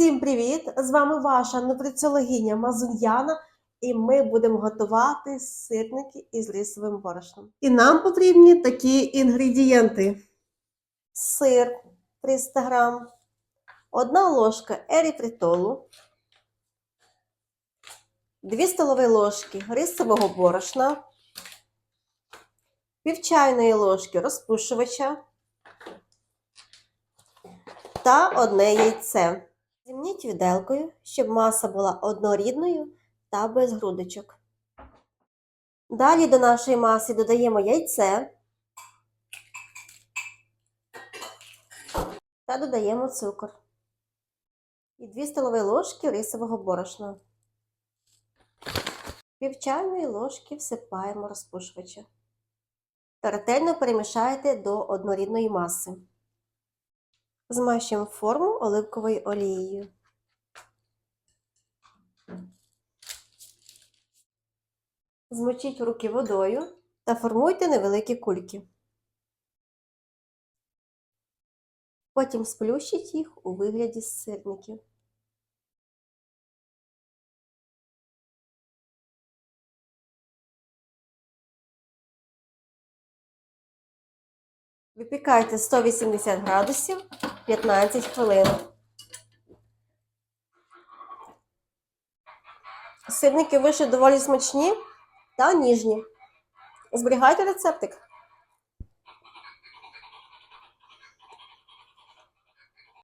Всім привіт! З вами ваша нутриціологиня Мазун'яна, і ми будемо готувати сирники із рисовим борошном. І нам потрібні такі інгредієнти: сир 300 грам, одна ложка ерітритолу, 2 столові ложки рисового борошна, пів чайної ложки розпушувача та одне яйце. Зімніть віделкою, щоб маса була однорідною та без грудочок. Далі до нашої маси додаємо яйце та додаємо цукор і 2 столові ложки рисового борошна. Пів чайної ложки всипаємо розпушувача та ретельно перемішайте до однорідної маси. Змащуємо форму оливковою олією. Змочіть руки водою та формуйте невеликі кульки. Потім сплющіть їх у вигляді сирників. Випікайте 180 градусів 15 хвилин. Сирники вийшли доволі смачні та ніжні. Зберігайте рецептик.